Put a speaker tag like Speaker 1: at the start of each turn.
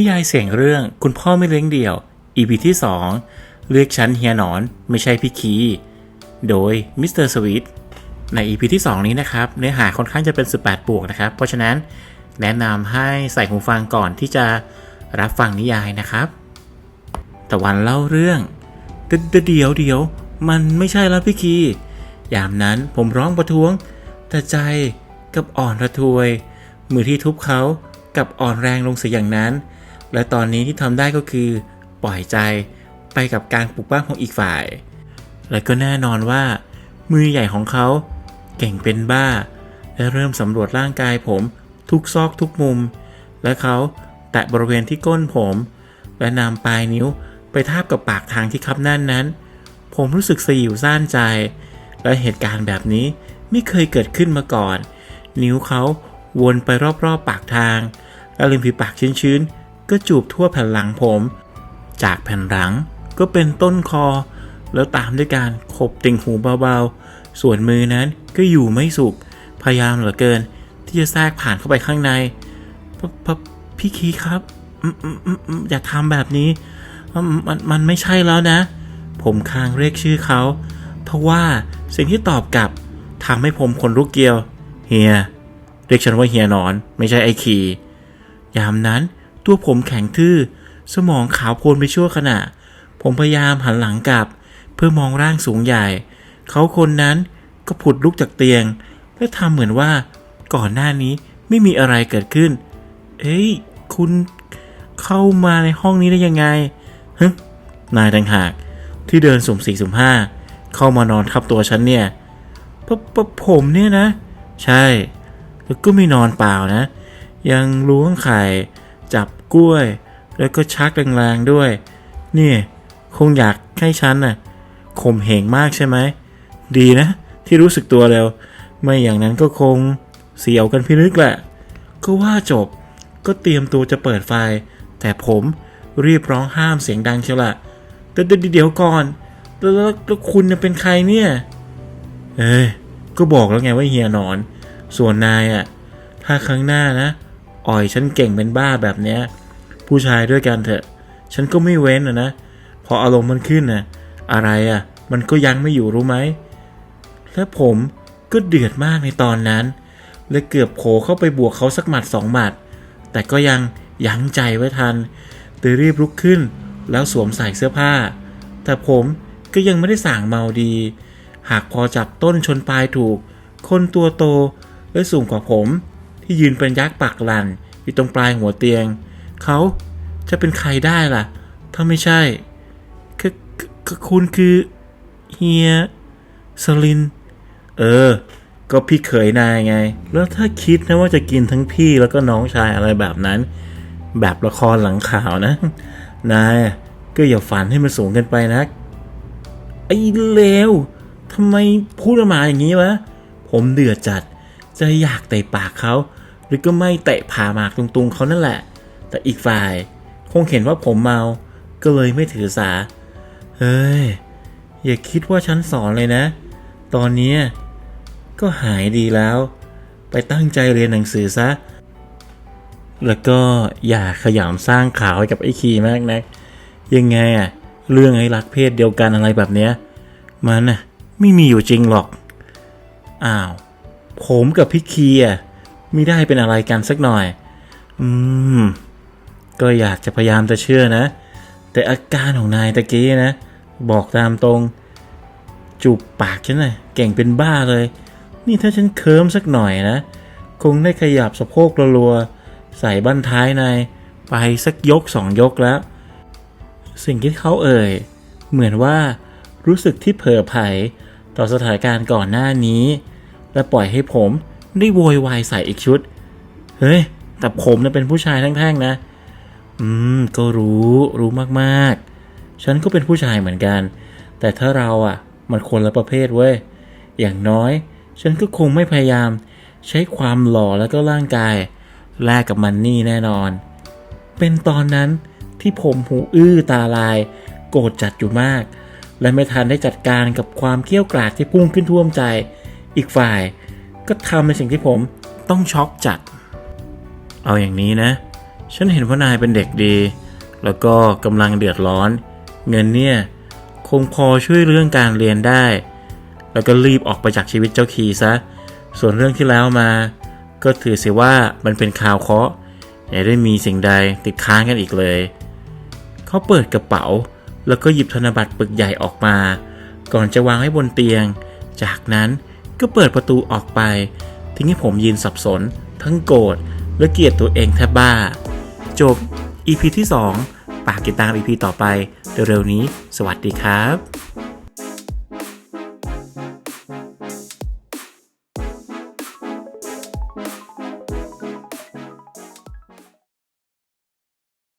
Speaker 1: นิยายเสียงเรื่องคุณพ่อไม่เลี้ยงเดี่ยว EP ที่ 2เรียกฉันเฮียหนอน ไม่ใช่พี่คี โดยมิสเตอร์สวีทใน EP ที่ 2 นี้นะครับ เนื้อหาค่อนข้างจะเป็น 18 บวกนะครับ เพราะฉะนั้นแนะนำให้ใส่หูฟังก่อนที่จะรับฟังนิยายนะครับ ตะวันเล่าเรื่องเดดเดี๋ยวเดี๋ยวมันไม่ใช่แล้วพี่คียามนั้นผมร้องประท้วง แต่ใจกับอ่อนระทวย มือที่ทุบเขากับอ่อนแรงลงเสียอย่างนั้น และตอนนี้ที่ทำได้ก็คือ ปล่อยใจไปกับการปลุกปั้นของอีกฝ่าย และก็แน่นอนว่า มือใหญ่ของเขาเก่งเป็นบ้า และเริ่มสำรวจร่างกายผมทุกซอกทุกมุม และเขาแตะบริเวณที่ก้นผม และนำปลายนิ้วไปทาบกับปากทางที่คับแน่นนั้น ผมรู้สึกสยิวซ่านใจ และเหตุการณ์แบบนี้ไม่เคยเกิดขึ้นมาก่อน นิ้วเขาวนไปรอบๆปากทาง และริมฝีปากชื้นๆ ก็จูบทั่วแผ่นหลังผม จากแผ่นหลังก็เป็นต้นคอ แล้วตามด้วยการขบติ่งหูเบาๆ ส่วนมือนั้นก็อยู่ไม่สุข พยายามเหลือเกิน ที่จะแทรกผ่านเข้าไปข้างในพพพี่คีครับอย่าทำแบบนี้ มันมันไม่ใช่แล้วนะ ผมคางเรียกชื่อเขาทว่าสิ่งที่ตอบกลับทำให้ผมขนลุกเกลียว เฮีย เรียกฉันว่าเฮียนอน ไม่ใช่ไอคียามนั้น ตัวผมแข็งทื่อ สมองขาวโพลนไปชั่วขณะ ผมพยายามหันหลังกลับ เพื่อมองร่างสูงใหญ่ เขาคนนั้นก็ผุดลุกจากเตียง และทำเหมือนว่าก่อนหน้านี้ไม่มีอะไรเกิดขึ้น เอ้ย คุณเข้ามาในห้องนี้ได้ยังไงฮึนายต่างหากที่เดินสุ่มสี่สุ่มห้าเข้ามานอนทับตัวฉันเนี่ยปะปะผมเนี่ยนะ ใช่ แล้วก็ไม่นอนเปล่านะ ยังล้วงไข่จับ กล้วย แล้วก็ชักแรงๆด้วย นี่คงอยากให้ฉันน่ะข่มเหงมากใช่ไหม ดีนะ ที่รู้สึกตัวเร็ว ไม่อย่างนั้นก็คงเสียวกันพิลึกแหละ ก็ว่าจบ ก็เตรียมตัวจะเปิดไฟ แต่ผมรีบร้องห้ามเสียงดังเชียวละเดี๋ยวเดี๋ยวก่อน แล้วคุณเป็นใครเนี่ย เอ้ยก็บอกแล้วไงว่าเฮียนอน ส่วนนายอะ ถ้าครั้งหน้านะ อ่อยฉันเก่งเป็นบ้าแบบเนี้ยผู้ชายด้วยกันเถอะ ฉันก็ไม่เว้นนะนะพออารมณ์มันขึ้นนะอะไรอะ มันก็ยังไม่อยู่รู้ไหมและผมก็เดือดมากในตอนนั้นและเกือบโผล่เข้าไปบวกเขาสักหมัดสองหมัด แต่ก็ยังยั้งใจไว้ทันเลยรีบลุกขึ้น แล้วสวมใส่เสื้อผ้า แต่ผมก็ยังไม่ได้สั่งเมาดี หากพอจับต้นชนปลายถูก คนตัวโตและสูงกว่าผม ที่ยืนเป็นยักษ์ปากลัน อยู่ตรงปลายหัวเตียง เขาจะเป็นใครได้ล่ะ ถ้าไม่ใช่คคคคุณคือเฮียสลิน เออ ก็พี่เขยนายไง แล้วถ้าคิดนะว่าจะกินทั้งพี่แล้วก็น้องชายอะไรแบบนั้น แบบละครหลังข่าวนะ นายก็อย่าฝันให้มันสูงเกินไปนะไอ้เลวทำไมพูดออกมาอย่างนี้วะ ผมเดือดจัด จะอยากเตะปากเขา หรือก็ไม่เตะผ่าหมากตรงๆเขานั่นแหละ แต่อีกฝ่าย คงเห็นว่าผมเมาก็เลยไม่ถือสา เฮ้ย อย่าคิดว่าฉันสอนเลยนะ ตอนนี้ก็หายดีแล้ว ไปตั้งใจเรียนหนังสือซะ แล้วก็อย่าขยำสร้างข่าวให้กับไอ้คีมากนัก ยังไงอะเรื่องไอ้รักเพศเดียวกันอะไรแบบเนี้ย มันน่ะไม่มีอยู่จริงหรอก อ้าว ผมกับพี่คีอะ ม่ได้เป็นอะไรกันสักหน่อย อืม ก็อยากจะพยายามจะเชื่อนะ แต่อาการของนายตะกี้นะ บอกตามตรง จูบปากฉันน่ะเก่งเป็นบ้าเลย นี่ถ้าฉันเคิมสักหน่อยนะ คงได้ขยับสะโพกรัวๆ ใส่บั้นท้ายนายไปสักยกสองยกแล้ว สิ่งที่เขาเอ่ย เหมือนว่ารู้สึกที่เผลอไผลต่อสถานการณ์ก่อนหน้านี้ และปล่อยให้ผม ได้โวยวายใส่อีกชุด เฮ้ย แต่ผมน่ะเป็นผู้ชายทั้งแท่งนะ อืม ก็รู้รู้มากๆ ฉันก็เป็นผู้ชายเหมือนกัน แต่ถ้าเราอะ มันคนละประเภทเว้ย อย่างน้อย ฉันก็คงไม่พยายาม ใช้ความหล่อแล้วก็ร่างกาย แลกกับมันนี่แน่นอน เป็นตอนนั้นที่ผมหูอื้อตาลาย โกรธจัดอยู่มาก และไม่ทันได้จัดการกับความเกี้ยวกราดที่พุ่งขึ้นท่วมใจ อีกฝ่าย ก็ทำในสิ่งที่ผมต้องช็อกจัด เอาอย่างนี้นะ ฉันเห็นว่านายเป็นเด็กดี แล้วก็กำลังเดือดร้อน เงินเนี่ยคงพอช่วยเรื่องการเรียนได้ แล้วก็รีบออกไปจากชีวิตเจ้าคีซะ ส่วนเรื่องที่แล้วมา ก็ถือเสียว่ามันเป็นข่าวเคาะห์อย่าได้มีสิ่งใดติดค้างกันอีกเลย เขาเปิดกระเป๋า แล้วก็หยิบธนบัตรปึกใหญ่ออกมา ก่อนจะวางไว้บนเตียง จากนั้น ก็เปิดประตูออกไป ทิ้งให้ผมยืนสับสน ทั้งโกรธและเกลียดตัวเองแทบบ้า จบ EP ที่ 2 ปากติดตาม EP ต่อไปเร็วๆนี้ สวัสดีครับ